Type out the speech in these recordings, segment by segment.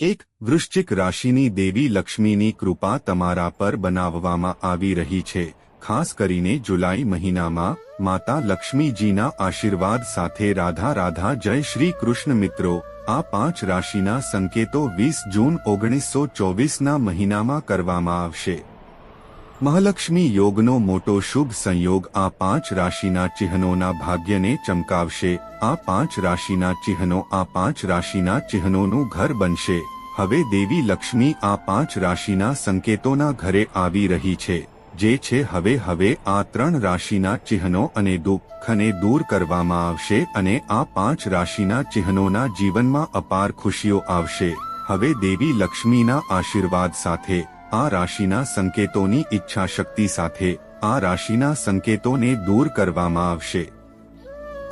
એક વૃશ્ચિક રાશિની દેવી લક્ષ્મીની કૃપા તમારા પર બનાવવામાં આવી રહી છે, ખાસ કરીને જુલાઈ મહિનામાં માતા લક્ષ્મીજીના આશીર્વાદ સાથે રાધા રાધા જય શ્રી કૃષ્ણ મિત્રો, આ પાંચ રાશિના સંકેતો વીસ જૂન ઓગણીસો ચોવીસના મહિનામાં કરવામાં આવશે. મહાલક્ષ્મી યોગનો મોટો શુભ સંયોગ આ પાંચ રાશિના ચિહ્નોના ભાગ્યને ચમકાવશે. આ પાંચ રાશિના ચિહ્નો આ પાંચ રાશિના ચિહ્નોનું ઘર બનશે. હવે દેવી લક્ષ્મી આ પાંચ રાશિના સંકેતોના ઘરે આવી રહી છે. જે છે હવે હવે આ ત્રણ રાશિના ચિહ્નો અને દુઃખને દૂર કરવામાં આવશે અને આ પાંચ રાશિના ચિહ્નોના જીવનમાં અપાર ખુશીઓ આવશે. હવે દેવી લક્ષ્મીના આશીર્વાદ સાથે આ રાશિના સંકેતોની ઈચ્છા શક્તિ સાથે આ રાશિના સંકેતોને દૂર કરવામાં આવશે.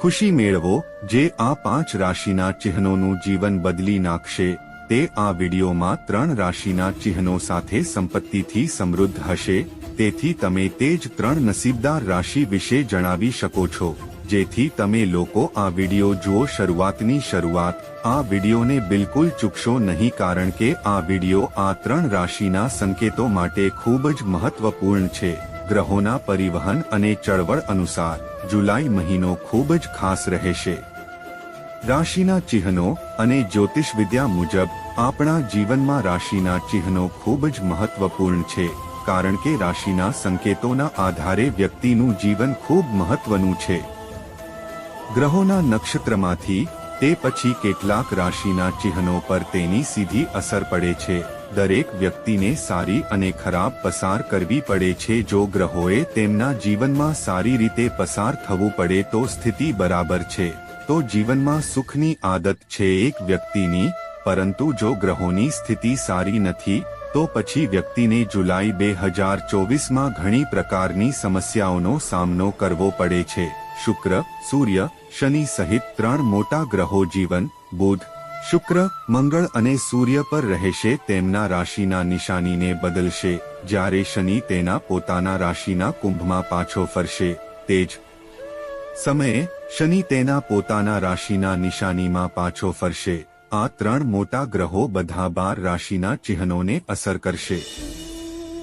ખુશી મેળવો જે આ પાંચ રાશિના ચિહ્નોનું જીવન બદલી નાખશે. તે આ વિડીયોમાં ત્રણ રાશિના ચિહ્નો સાથે સંપત્તિથી સમૃદ્ધ હશે. તેથી તમે તે જ ત્રણ નસીબદાર રાશિ વિશે જણાવી શકો છો. જેથી તમે લોકો આ વીડિયો જુઓ શરૂઆતની શરૂઆત, આ વિડીયોને બિલકુલ ચૂકશો નહીં કારણ કે આ વીડિયો આ ત્રણ રાશિના સંકેતો માટે ખૂબ જ મહત્વપૂર્ણ છે. ગ્રહોના પરિવહન અને ચળવળ અનુસાર, જુલાઈ મહિનો ખૂબ જ ખાસ રહેશે. રાશિના ચિહ્નો અને જ્યોતિષ વિદ્યા મુજબ, આપણા જીવનમાં રાશિના ચિહ્નો ખૂબ જ મહત્વપૂર્ણ છે, કારણ કે રાશિના સંકેતોના આધારે વ્યક્તિનું જીવન ખૂબ મહત્વનું છે. ગ્રહોના નક્ષત્રમાંથી તે પછી કેટલાક રાશિના ચિહ્નો પર તેની સીધી અસર પડે છે. દરેક વ્યક્તિને સારી અને ખરાબ પસાર કરવી પડે છે. જો ગ્રહોએ તેમના જીવનમાં સારી રીતે પસાર થવું પડે તો સ્થિતિ બરાબર છે. તો જીવનમાં સુખની આદત છે એક વ્યક્તિની, પરંતુ જો ગ્રહોની સ્થિતિ સારી નથી, તો પછી વ્યક્તિને જુલાઈ બે હજાર ચોવીસમાં ઘણી પ્રકારની સમસ્યાઓનો સામનો કરવો પડે છે. શુક્ર, સૂર્ય, શનિ સહિત ત્રણ મોટા ગ્રહો જીવન, બુધ, શુક્ર, મંગળ અને સૂર્ય પર રહેશે તેમના રાશિના નિશાનીને બદલશે. જ્યારે શનિ તેના પોતાના રાશિના કુંભમાં પાછો ફરશે. તે જ સમયે શનિ તેના પોતાના રાશિના નિશાનીમાં પાછો ફરશે. આ ત્રણ મોટા ગ્રહો બધા બાર રાશિના ચિહ્નોને અસર કરશે.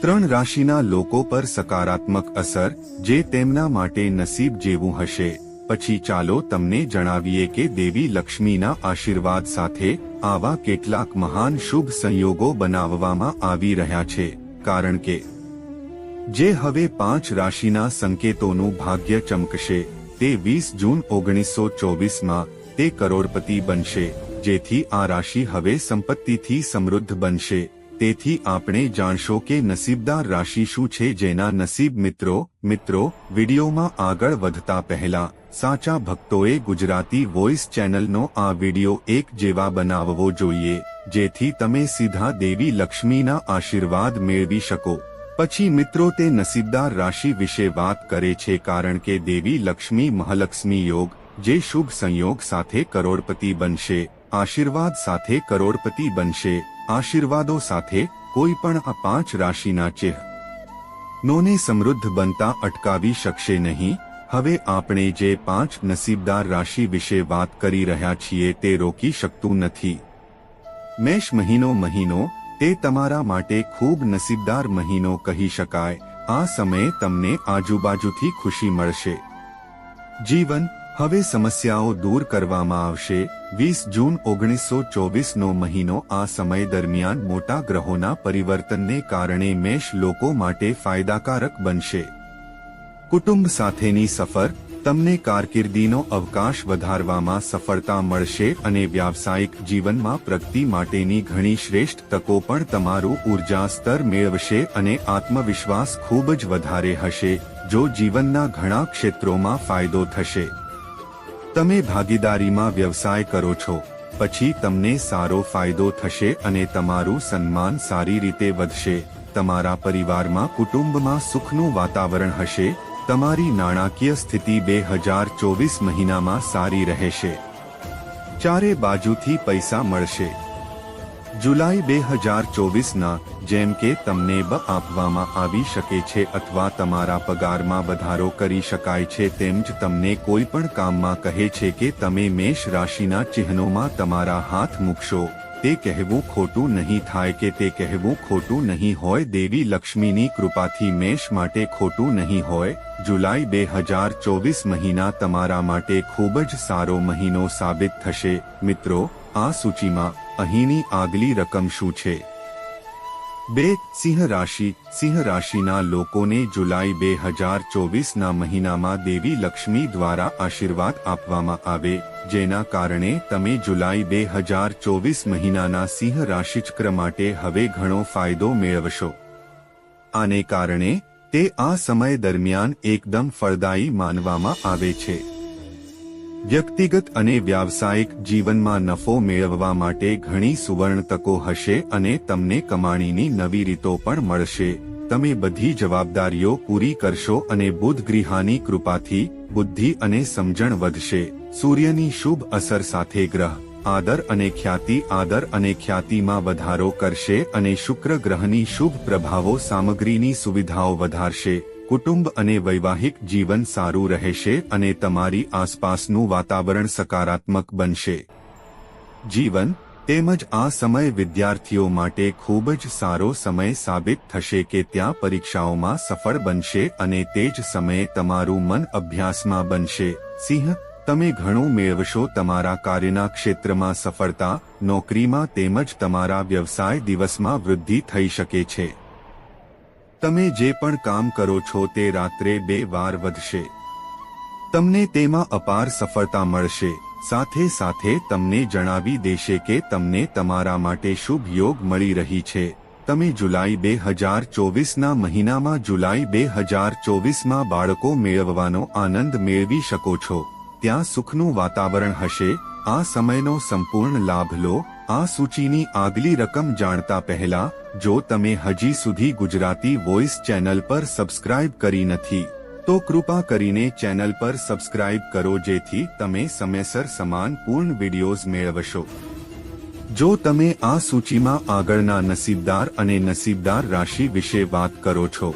ત્રણ રાશિના લોકો પર સકારાત્મક અસર, જે તેમના માટે નસીબ જેવું હશે. પછી ચાલો તમને જણાવીએ કે દેવી લક્ષ્મીના આશીર્વાદ સાથે આવા કેટલાક મહાન શુભ સંયોગો બનાવવામાં આવી રહ્યા છે. કારણ કે, જે હવે પાંચ રાશિના સંકેતોનું ભાગ્ય ચમકશે, તે વીસ જૂન ઓગણીસો ચોવીસમાં તે કરોડપતિ બનશે, જેથી આ રાશિ હવે સંપત્તિથી સમૃદ્ધ બનશે. તેથી આપણે જાણશો કે નસીબદાર રાશિ શું છે જેના નસીબ મિત્રો મિત્રો, વિડીયોમાં આગળ વધતા પહેલા, સાચા ભક્તોએ ગુજરાતી વોઇસ ચેનલનો આ વીડિયો એક જેવા બનાવવો જોઈએ, જેથી તમે સીધા દેવી લક્ષ્મીના આશીર્વાદ મેળવી શકો. પછી મિત્રો તે નસીબદાર રાશિ વિશે વાત કરે છે કારણ કે દેવી લક્ષ્મી મહાલક્ષ્મી યોગ, જે શુભ સંયોગ સાથે કરોડપતિ બનશે. આશીર્વાદ સાથે કરોડપતિ બનશે, આશીર્વાદો સાથે કોઈ પણ આ પાંચ રાશિના ચેહ નોને સમૃદ્ધ બનતા અટકાવી શકશે નહીં, હવે આપણે જે પાંચ નસીબદાર રાશિ વિશે વાત કરી રહ્યા છીએ તે રોકી શકતું નથી. મેષ મહિનો મહિનો, તે તમારા માટે ખૂબ નસીબદાર મહિનો કહી શકાય, આ સમયે તમને આજુબાજુથી ખુશી મળશે. જીવન હવે સમસ્યાઓ દૂર કરવામાં આવશે. વીસ જૂન ઓગણીસો ચોવીસનો મહિનો આ સમય દરમિયાન મોટા ગ્રહોના પરિવર્તનને કારણે મેષ લોકો માટે ફાયદાકારક બનશે. કુટુંબ સાથેની સફર, તમને કારકિર્દીનો અવકાશ વધારવામાં સફળતા મળશે અને વ્યાવસાયિક જીવનમાં પ્રગતિ માટેની ઘણી શ્રેષ્ઠ તકો પણ તમારું ઊર્જા સ્તર મેળવશે અને આત્મવિશ્વાસ ખૂબ જ વધારે હશે, જો જીવનના ઘણા ક્ષેત્રોમાં ફાયદો થશે. તમે ભાગીદારીમાં વ્યવસાય કરો છો, પછી તમને સારો ફાયદો થશે અને તમારું સન્માન સારી રીતે વધશે, તમારા પરિવારમાં કુટુંબમાં સુખનું વાતાવરણ હશે, તમારી નાણાકીય સ્થિતિ બે હજાર ચોવીસ મહિનામાં સારી રહેશે. ચારે બાજુથી પૈસા મળશે. જુલાઈ બે હજાર ચોવીસના, જેમ કે તમને બ આપવામાં આવી શકે છે અથવા તમારા પગારમાં વધારો કરી શકાય છે તેમ જ તમને કોઈ પણ કામમાં કહે છે કે તમે મેષ રાશિના ચિહ્નોમાં તમારા હાથ મૂકશો. તે કહેવું ખોટું નહીં થાય કે તે કહેવું ખોટું નહીં હોય. દેવી લક્ષ્મીની કૃપાથી મેષ માટે ખોટું નહીં હોય. જુલાઈ બે હજાર ચોવીસ મહિના તમારા માટે ખૂબ જ સારો મહિનો સાબિત થશે. મિત્રો, આ સૂચિમાં અહીંની આગલી રકમ શું છે? બે, સિંહ રાશિ. સિંહ રાશિના લોકોને જુલાઈ બે હજાર ચોવીસના મહિનામાં દેવી લક્ષ્મી દ્વારા આશીર્વાદ આપવામાં આવે, જેના કારણે તમે જુલાઈ બે હજાર ચોવીસ મહિનાના સિંહ રાશિચક્ર માટે હવે ઘણો ફાયદો મેળવશો. આને કારણે તે આ સમય દરમિયાન એકદમ ફળદાયી માનવામાં આવે છે. વ્યક્તિગત અને વ્યાવસાયિક જીવનમાં નફો મેળવવા માટે ઘણી સુવર્ણ તકો હશે અને તમને કમાણીની નવી રીતો પણ મળશે. તમે બધી જવાબદારીઓ પૂરી કરશો અને બુધ ગ્રહાની કૃપાથી બુદ્ધિ અને સમજણ વધશે. સૂર્યની શુભ અસર સાથે ગ્રહ, આદર અને ખ્યાતિ, આદર અને ખ્યાતિમાં વધારો કરશે અને શુક્ર ગ્રહની શુભ પ્રભાવો સામગ્રીની સુવિધાઓ વધારશે. કુટુંબ અને વૈવાહિક જીવન સારું રહેશે અને તમારી આસપાસનું વાતાવરણ સકારાત્મક બનશે. જીવન, તેમજ આ સમય વિદ્યાર્થીઓ માટે ખૂબ જ સારો સમય સાબિત થશે કે ત્યાં પરીક્ષાઓમાં સફળ બનશે અને તે જ સમયે તમારું મન અભ્યાસમાં બનશે. સિંહ, તમે ઘણું મેળવશો તમારા કાર્યના ક્ષેત્રમાં સફળતા, નોકરીમાં તેમજ તમારા વ્યવસાય દિવસમાં વૃદ્ધિ થઈ શકે છે. તમે જે પણ કામ કરો છો તે રાત્રે બે વાર વધશે. તમને તેમાં અપાર સફળતા મળશે. સાથે સાથે તમને જણાવી દેશે કે તમને તમારા માટે શુભ યોગ મળી રહી છે. તમે જુલાઈ બે હજાર ચોવીસના મહિનામાં જુલાઈ બે હજાર ચોવીસમાં બાળકો મેળવવાનો આનંદ મેળવી શકો છો. ત્યાં સુખનું વાતાવરણ હશે. આ સમયનો સંપૂર્ણ લાભ લો. આ સૂચિની આગલી રકમ જાણતા પહેલા, જો તમે હજી સુધી ગુજરાતી વોઇસ ચેનલ પર સબસ્ક્રાઇબ કરી નથી, તો કૃપા કરીને ચેનલ પર સબસ્ક્રાઇબ કરો જેથી તમે સમયસર સમાન પૂર્ણ વિડિયોઝ મેળવશો. જો તમે આ સૂચિમાં આગળના નસીબદાર અને નસીબદાર રાશિ વિશે વાત કરો છો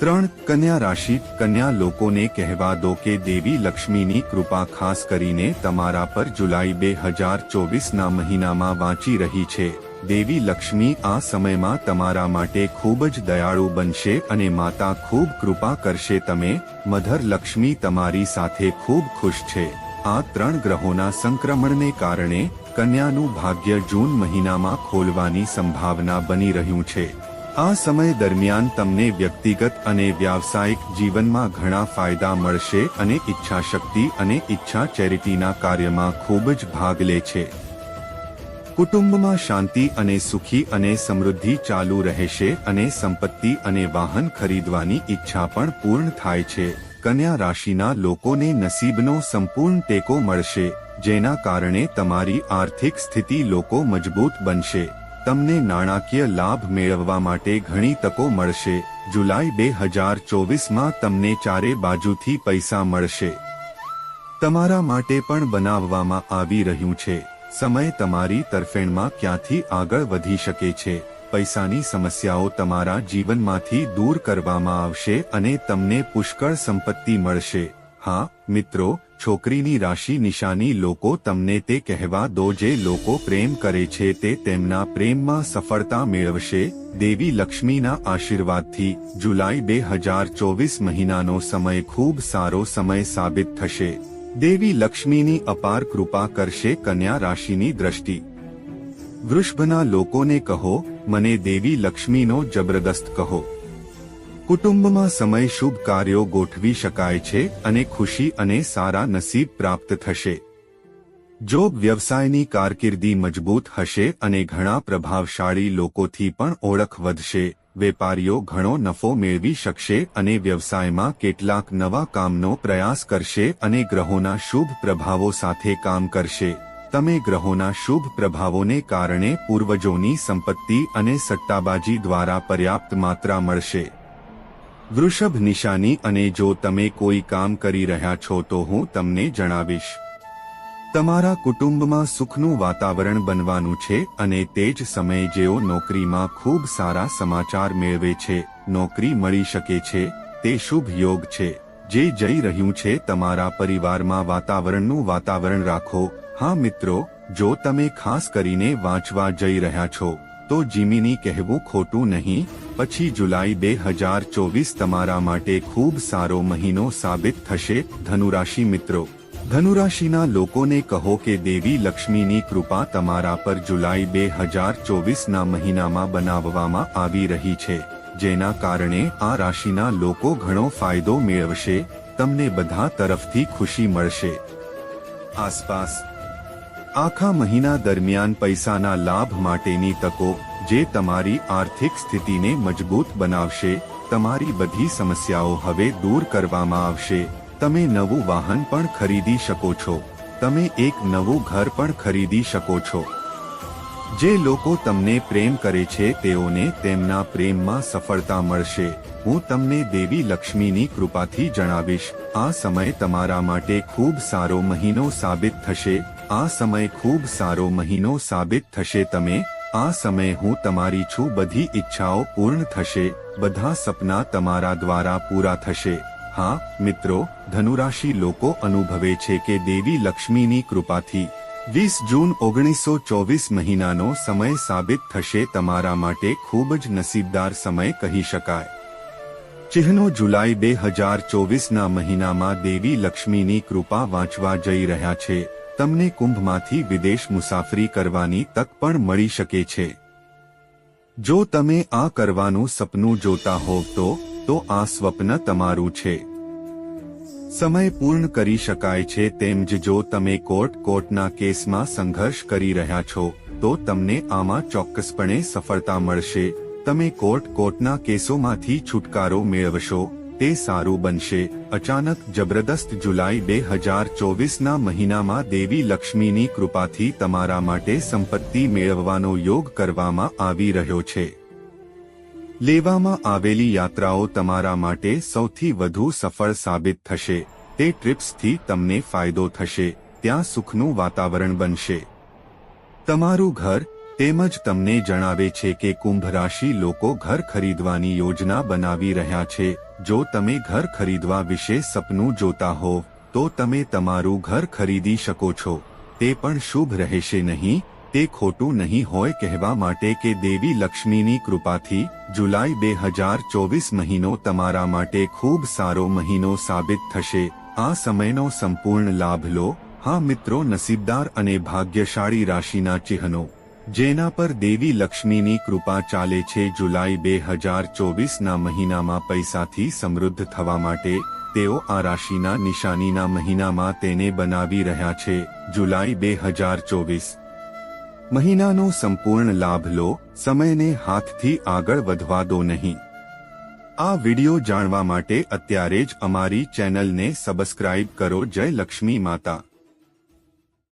ત્રણ કન્યા રાશિ કન્યા લોકોને કહેવા દો કે દેવી લક્ષ્મીની કૃપા ખાસ કરીને તમારા પર જુલાઈ બે હજાર ચોવીસના મહિનામાં વાંચી રહી છે. દેવી લક્ષ્મી આ સમયમાં તમારા માટે ખૂબ જ દયાળુ બનશે અને માતા ખૂબ કૃપા કરશે તમે. મધર લક્ષ્મી તમારી સાથે ખૂબ ખુશ છે. આ ત્રણ ગ્રહોના સંક્રમણને કારણે કન્યાનું ભાગ્ય જૂન મહિનામાં ખોલવાની સંભાવના બની રહ્યું છે. આ સમય દરમિયાન તમને વ્યક્તિગત અને વ્યાવસાયિક જીવનમાં ઘણા ફાયદા મળશે અને ઈચ્છાશક્તિ અને ઈચ્છા ચેરિટીના કાર્યમાં ખૂબ જ ભાગ લે છે. કુટુંબમાં શાંતિ અને સુખી અને સમૃદ્ધિ ચાલુ રહેશે અને સંપત્તિ અને વાહન ખરીદવાની ઈચ્છા પણ પૂર્ણ થાય છે. કન્યા રાશિના લોકોને નસીબનો સંપૂર્ણ ટેકો મળશે, જેના કારણે તમારી આર્થિક સ્થિતિ લોકો મજબૂત બનશે. તમને નાણાકીય લાભ મેળવવા માટે ઘણી તકો મળશે. જુલાઈ બે હજાર ચોવીસમાં તમને ચારે બાજુથી પૈસા મળશે. તમારા માટે પણ બનાવવામાં આવી રહ્યું છે. સમય તમારી તરફેણમાં ક્યાંથી આગળ વધી શકે છે? પૈસાની સમસ્યાઓ તમારા જીવનમાંથી દૂર કરવામાં આવશે અને તમને પુષ્કળ સંપત્તિ મળશે. હા, મિત્રો છોકરીની રાશિ નિશાની લોકો તમને તે કહેવા દો જે લોકો પ્રેમ કરે છે તે તેમના પ્રેમમાં સફળતા મેળવશે. દેવી લક્ષ્મીના આશીર્વાદથી જુલાઈ બે હજાર ચોવીસ મહિનાનો સમય ખૂબ સારો સમય સાબિત થશે. દેવી લક્ષ્મીની અપાર કૃપા કરશે કન્યા રાશિની દ્રષ્ટિ. વૃષભના લોકોને કહો, મને દેવી લક્ષ્મીનો જબરદસ્ત કહો. કુટુંબમાં સમય શુભ કાર્યો ગોઠવી શકાય છે અને ખુશી અને સારા નસીબ પ્રાપ્ત થશે. જો વ્યવસાયની કારકિર્દી મજબૂત હશે અને ઘણા પ્રભાવશાળી લોકોથી પણ ઓળખ વધશે, વેપારીઓ ઘણો નફો મેળવી શકશે અને વ્યવસાયમાં કેટલાક નવા કામનો પ્રયાસ કરશે અને ગ્રહોના શુભ પ્રભાવો સાથે કામ કરશે. તમે ગ્રહોના શુભ પ્રભાવોને કારણે પૂર્વજોની સંપત્તિ અને સટ્ટાબાજી દ્વારા પર્યાપ્ત માત્રા મળશે. વૃષભ નિશાની અને જો તમે કોઈ કામ કરી રહ્યા છો તો હું તમને જણાવીશ. તમારા કુટુંબમાં સુખનું વાતાવરણ બનવાનું છે અને તે જ સમયે જેઓ નોકરીમાં ખૂબ સારા સમાચાર મેળવે છે, નોકરી મળી શકે છે, તે શુભ યોગ છે. જે જઈ રહ્યું છે તમારા પરિવારમાં વાતાવરણનું વાતાવરણ રાખો. હા મિત્રો, જો તમે ખાસ કરીને વાંચવા જઈ રહ્યા છો તો જીમીની કહેવું ખોટું નહીં. પછી જુલાઈ બે હજાર ચોવીસ તમારા માટે ખૂબ સારો મહિનો સાબિત થશે, ધનુરાશિ મિત્રો. ધનુરાશિના લોકોને કહો કે દેવી લક્ષ્મીની કૃપા તમારા પર જુલાઈ બે હજાર ચોવીસના મહિનામાં બનાવવામાં આવી રહી છે. જેના કારણે આ રાશિના લોકો ઘણો ફાયદો મેળવશે, તમને બધા તરફથી ખુશી મળશે. આસપાસ આખા મહિના દરમિયાન પૈસાના લાભ માટેની તકો જે તમારી આર્થિક સ્થિતિને મજબૂત બનાવશે, તમારી બધી સમસ્યાઓ હવે દૂર કરવામાં આવશે. તમે નવું વાહન પણ ખરીદી શકો છો. તમે એક નવું ઘર પણ ખરીદી શકો છો. જે લોકો તમને પ્રેમ કરે છે, તેઓને તેમના પ્રેમમાં સફળતા મળશે. હું તમને દેવી લક્ષ્મીની કૃપાથી જણાવીશ, આ સમય તમારા માટે ખૂબ સારો મહિનો સાબિત થશે. આ સમય ખૂબ સારો મહિનો સાબિત થશે તમે, આ સમય હું તમારી છું બધી ઈચ્છાઓ પૂર્ણ થશે, બધા સપના તમારા દ્વારા પૂરા થશે. હા, મિત્રો, ધનુરાશિ લોકો અનુભવે છે કે દેવી લક્ષ્મીની કૃપાથી. વીસ જૂન ઓગણીસો ચોવીસ મહિનાનો સમય સાબિત થશે તમારા માટે ખૂબ જ નસીબદાર સમય કહી શકાય. ચિહ્નો જુલાઈ બે હજાર ચોવીસના મહિનામાં દેવી લક્ષ્મીની કૃપા વાંચવા જઈ રહ્યા છે. તમને કુંભમાંથી વિદેશ મુસાફરી કરવાની તક પણ મળી શકે છે. જો તમે આ કરવાનું સપનું જોતા હોવ તો તો આ સ્વપ્ન તમારું છે. સમય પૂર્ણ કરી શકાય છે તેમ જ જો તમે કોર્ટ કોર્ટના કેસમાં સંઘર્ષ કરી રહ્યા છો, તો તમને આમાં ચોક્કસપણે સફળતા મળશે. તમે કોર્ટ કોર્ટના કેસોમાંથી છુટકારો મેળવશો. તે સારું બનશે. અચાનક જબરદસ્ત જુલાઈ બે હજાર ચોવીસના મહિનામાં દેવી લક્ષ્મીની કૃપાથી તમારા માટે સંપત્તિ મેળવવાનો યોગ કરવામાં આવી રહ્યો છે. લેવામાં આવેલી યાત્રાઓ તમારા માટે સૌથી વધુ સફળ સાબિત થશે. તે ટ્રિપ્સથી તમને ફાયદો થશે. ત્યાં સુખનું વાતાવરણ બનશે. તમારું ઘર, તેમજ તમને જણાવે છે કે કુંભ રાશિ લોકો ઘર ખરીદવાની યોજના બનાવી રહ્યા છે. જો તમે ઘર ખરીદવા વિશે સપનું જોતા હો, તો તમે તમારું ઘર ખરીદી શકો છો. તે પણ શુભ રહેશે નહીં, તે ખોટું નહીં હોય કહેવા માટે કે દેવી લક્ષ્મીની કૃપાથી, જુલાઈ બે હજાર ચોવીસ મહિનો તમારા માટે ખૂબ સારો મહિનો સાબિત થશે. આ સમયનો સંપૂર્ણ લાભ લો. હા મિત્રો નસીબદાર અને ભાગ્યશાળી રાશિના ચિહ્નો. જેના પર દેવી લક્ષ્મીની કૃપા ચાલે છે જુલાઈ બે હજાર ચોવીસના મહિનામાં પૈસાથી સમૃદ્ધ થવા માટે, તેઓ આ રાશિના નિશાનીના મહિનામાં તેને બનાવી રહ્યા છે, જુલાઈ બે હજાર ચોવીસ. મહિનાનો સંપૂર્ણ લાભ લો, સમયને હાથથી આગળ વધવા દો નહીં. આ વિડિયો જાણવા માટે અત્યારે જ અમારી ચેનલને સબસ્ક્રાઇબ કરો જય લક્ષ્મી માતા.